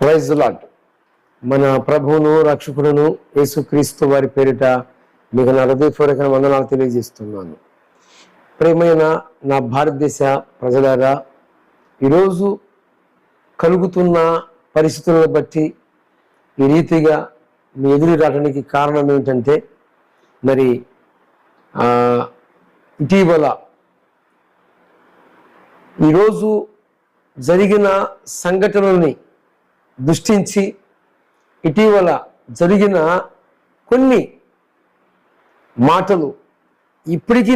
Praise lord మన ప్రభువును రక్షకుడును యేసుక్రీస్తు వారి పేరిట మీకు నా హృదయపూర్వక వందనాలు తెలియజేస్తున్నాను. ప్రేమైన నా భారతదేశ ప్రజలారా ఈరోజు కలుగుతున్న పరిస్థితులను బట్టి ఈ రీతిగా మీ ఎదురు రావడానికి కారణం ఏంటంటే మరి ఇటీవల ఈరోజు జరిగిన సంఘటనల్ని దృష్టించి ఇటీవల జరిగిన కొన్ని మాటలు ఇప్పటికీ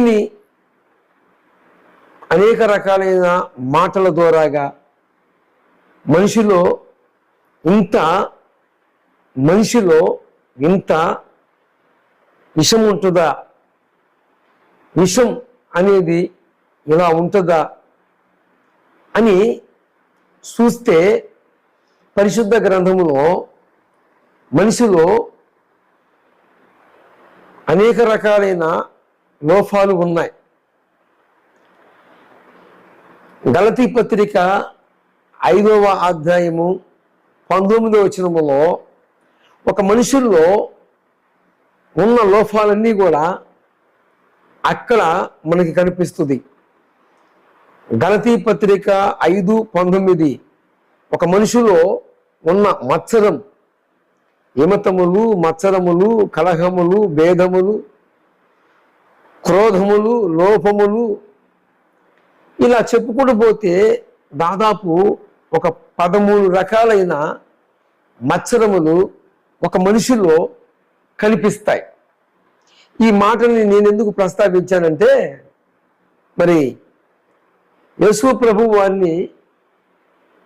అనేక రకాలైన మాటల ద్వారాగా మనిషిలో ఇంత మనిషిలో ఇంత విషం ఉంటుందా? విషం అనేది ఇలా ఉంటుందా అని చూస్తే పరిశుద్ధ గ్రంథములో మనిషిలో అనేక రకాలైన లోపాలు ఉన్నాయి. గలతీ పత్రిక ఐదవ అధ్యాయము పంతొమ్మిదవ వచనములో ఒక మనుషుల్లో ఉన్న లోపాలన్నీ కూడా అక్కడ మనకి కనిపిస్తుంది. గలతీ పత్రిక ఐదు పంతొమ్మిది ఒక మనిషిలో ఉన్న మత్సరం హిమతములు మత్సరములు కలహములు భేదములు క్రోధములు లోపములు ఇలా చెప్పుకుంటూ పోతే దాదాపు ఒక పదమూడు రకాలైన మత్సరములు ఒక మనిషిలో కనిపిస్తాయి. ఈ మాటల్ని నేను ఎందుకు ప్రస్తావించానంటే మరి యశు ప్రభు వారిని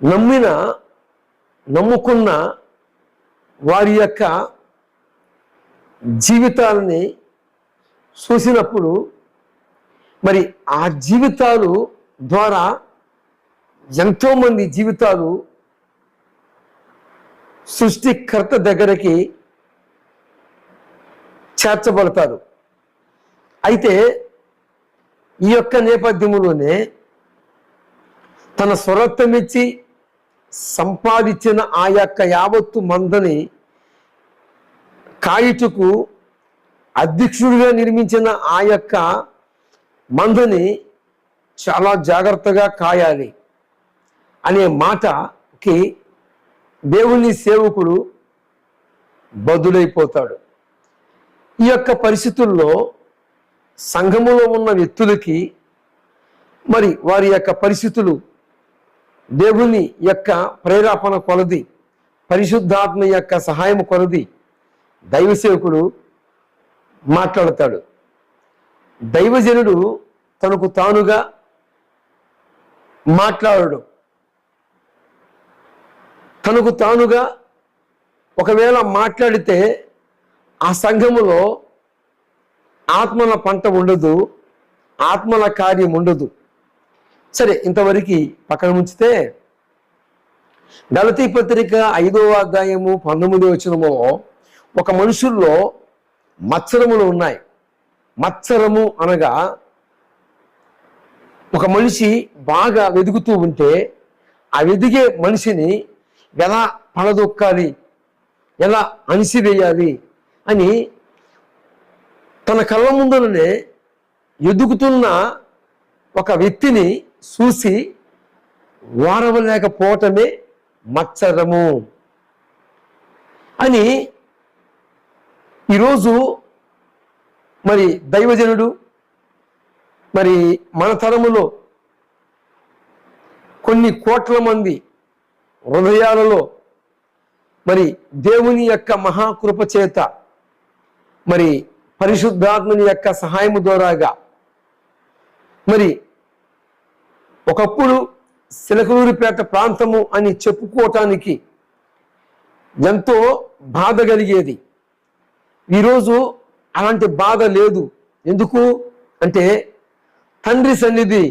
నమ్మిన నమ్ముకున్న వారి యొక్క జీవితాలని చూసినప్పుడు మరి ఆ జీవితాలు ద్వారా ఎంతోమంది జీవితాలు సృష్టికర్త దగ్గరికి చేర్చబడతారు. అయితే ఈ యొక్క నేపథ్యంలోనే తన స్వరత్వం ఇచ్చి సంపాదించిన ఆ యొక్క యావత్తు మందని కాయుటకు అధ్యక్షుడిగా నిర్మించిన ఆ యొక్క మందని చాలా జాగ్రత్తగా కాయాలి అనే మాటకి దేవుని సేవకుడు బదులైపోతాడు. ఈ యొక్క పరిస్థితుల్లో సంఘములో ఉన్న వ్యక్తులకి మరి వారి యొక్క పరిస్థితులు దేవుని యొక్క ప్రేరేపణ కొలది పరిశుద్ధాత్మ యొక్క సహాయం కొలది దైవ సేవకుడు మాట్లాడతాడు. దైవజనుడు తనకు తానుగా మాట్లాడడు. తనకు తానుగా ఒకవేళ మాట్లాడితే ఆ సంఘములో ఆత్మల పంట ఉండదు ఆత్మల కార్యం ఉండదు. సరే ఇంతవరకు పక్కన ఉంచితే గలతీ పత్రిక ఐదవ అధ్యాయము పంతొమ్మిది వచనము ఒక మనుషుల్లో మత్సరములు ఉన్నాయి. మత్సరము అనగా ఒక మనిషి బాగా వెదుగుతూ ఉంటే ఆ వెదిగే మనిషిని ఎలా పడదొక్కాలి? ఎలా అణిసివేయాలి? అని తన కళ్ళ ముందులనే ఎదుగుతున్న ఒక వ్యక్తిని చూసి వారవలేకపోవటమే మచ్చరము అని ఈరోజు మరి దైవజనుడు మరి మన తరములో కొన్ని కోట్ల మంది హృదయాలలో మరి దేవుని యొక్క మహాకృప చేత మరి పరిశుద్ధాత్మని యొక్క సహాయము ద్వారాగా మరి ఒకప్పుడు సిలకలూరిపేట ప్రాంతము అని చెప్పుకోవటానికి ఎంతో బాధ కలిగేది. ఈరోజు అలాంటి బాధ లేదు. ఎందుకు? అంటే తండ్రి సన్నిధి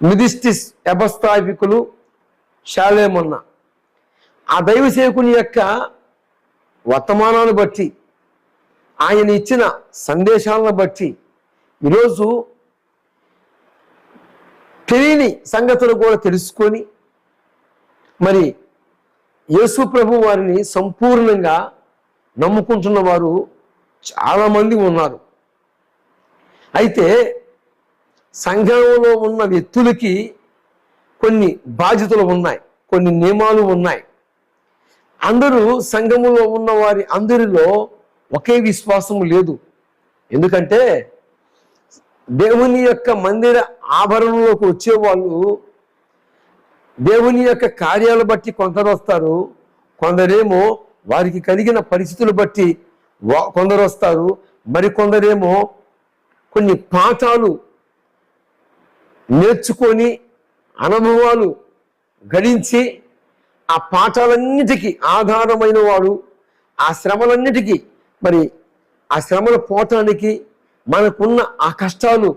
మిదిస్టిస్ వ్యవస్థాపికులు శాలేమన్న ఆ దైవ సేవకుని యొక్క వర్తమానాన్ని బట్టి ఆయన ఇచ్చిన సందేశాలను బట్టి ఈరోజు తెలియని సంగతులు కూడా తెలుసుకొని మరి యేసు ప్రభు వారిని సంపూర్ణంగా నమ్ముకుంటున్న వారు చాలామంది ఉన్నారు. అయితే సంఘంలో ఉన్న వ్యక్తులకి కొన్ని బాధ్యతలు ఉన్నాయి కొన్ని నియమాలు ఉన్నాయి. అందరూ సంఘములో ఉన్న వారి అందరిలో ఒకే విశ్వాసము లేదు. ఎందుకంటే దేవుని యొక్క మందిర ఆభరణంలోకి వచ్చే వాళ్ళు దేవుని యొక్క కార్యాలు బట్టి కొందరు వస్తారు. కొందరేమో వారికి కలిగిన పరిస్థితులు బట్టి కొందరు వస్తారు. మరి కొందరేమో కొన్ని పాఠాలు నేర్చుకొని అనుభవాలు గడించి ఆ పాఠాలన్నిటికీ ఆధారమైన వాడు. ఆ శ్రమలన్నిటికీ మరి ఆ శ్రమలు పోవటానికి మనకున్న ఆ కష్టాలు